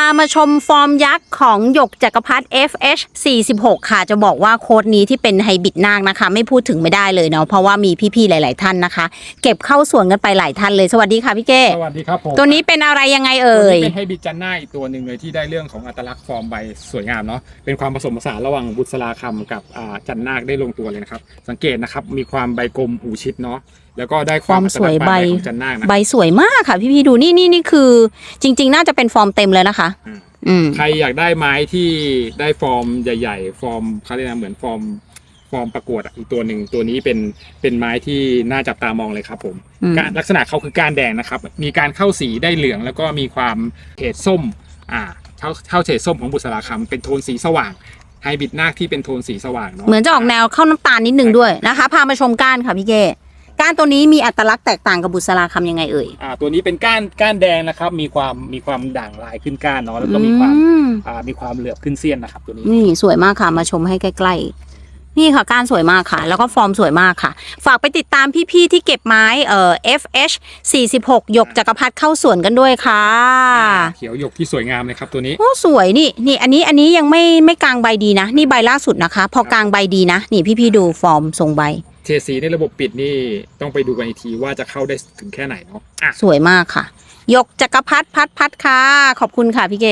ามาชมฟอร์มยักษ์ของหยกจักรพรรดิ FH 46 ค่ะ จะบอกว่าโค้ดนี้ที่เป็นไฮบริดนาคนะคะ ไม่พูดถึงไม่ได้เลยเนาะเพราะว่ามีพี่ๆ หลาย ๆ ท่านนะคะ เก็บเข้าส่วนกันไปหลายท่านเลยสวัสดีค่ะพี่เก้สวัสดีครับผมตัวนี้เป็นอะไรยังไงตัเอ่วยนี้เป็นไฮบริดจันน่าอีกตัวหนึ่งเลยที่ได้เรื่องของอัตลักษณ์ฟอร์มใบสวยงามเนาะเป็นความผสมผสานระหว่างบุษราคำกับอ่าจันนาคได้ลงตัวเลยนะครับสังเกตนะครับมีความใบกลมหูชิดเนาะ แล้วก็ได้ความฟอร์มสวยใบอัตลักษณ์ของจันนาคนะใบสวยมากค่ะ พี่ๆดูนี่นี่นี่คือ จริง ๆ น่าจะเป็นฟอร์มเต็มเลยนะคะอืมอืมใครอยากได้ไม้ที่ได้ฟอร์มใหญ่ ๆ ฟอร์มเขาเรียกนะเหมือนฟอร์มฟอร์มประกวดอะอีกตัวหนึ่งตัวนี้เป็นเป็นไม้ที่น่าจับตามองเลยครับผมอืมการลักษณะเขาคือการแดงนะครับ มีการเข้าสีได้เหลือง แล้วก็มีความเฉดส้ม อ่าเข้าเข้าเฉดส้มของบุษราคำเป็นโทนสีสว่างไฮบริดนาคที่เป็นโทนสีสว่างเนาะเหมือนจะออกแนวเข้าน้ำตาลนิดนึงด้วยนะคะ พามาชมก้านค่ะพี่เก้ ก้านตัวนี้มีอัตลักษณ์แตกต่างกับบุษราคำยังไงเอ่ย อ่าตัวนี้เป็นก้านก้านแดงนะครับ มีความมีความด่างลายขึ้นก้านเนาะแล้วก็มีความอืม อ่ามีความเหลือบขึ้นเสี้ยนนะครับ ตัวนี้ นี่สวยมากค่ะมาชมให้ใกล้ๆ นี่ค่ะก้านสวยมากค่ะ แล้วก็ฟอร์มสวยมากค่ะ ฝากไปติดตามพี่ๆที่เก็บไม้เอ่อ FH 46หยกจักรพรรดิเข้าสวนกันด้วยค่ะเขียวหยกที่สวยงามเลยครับตัวนี้ โอ้สวยนี่นี่อันนี้อันนี้ยังไม่ไม่กลางใบดีนะ นี่ใบล่าสุดนะคะ พอกลางใบดีนะ นี่พี่ๆดูฟอร์มทรงใบ เทสีในระบบปิดนี่ต้องไปดูกันอีกทีว่าจะเข้าได้ถึงแค่ไหนเนาะอะ สวยมากค่ะ ยกจักรพัดพัดพัดค่ะ ขอบคุณค่ะพี่เก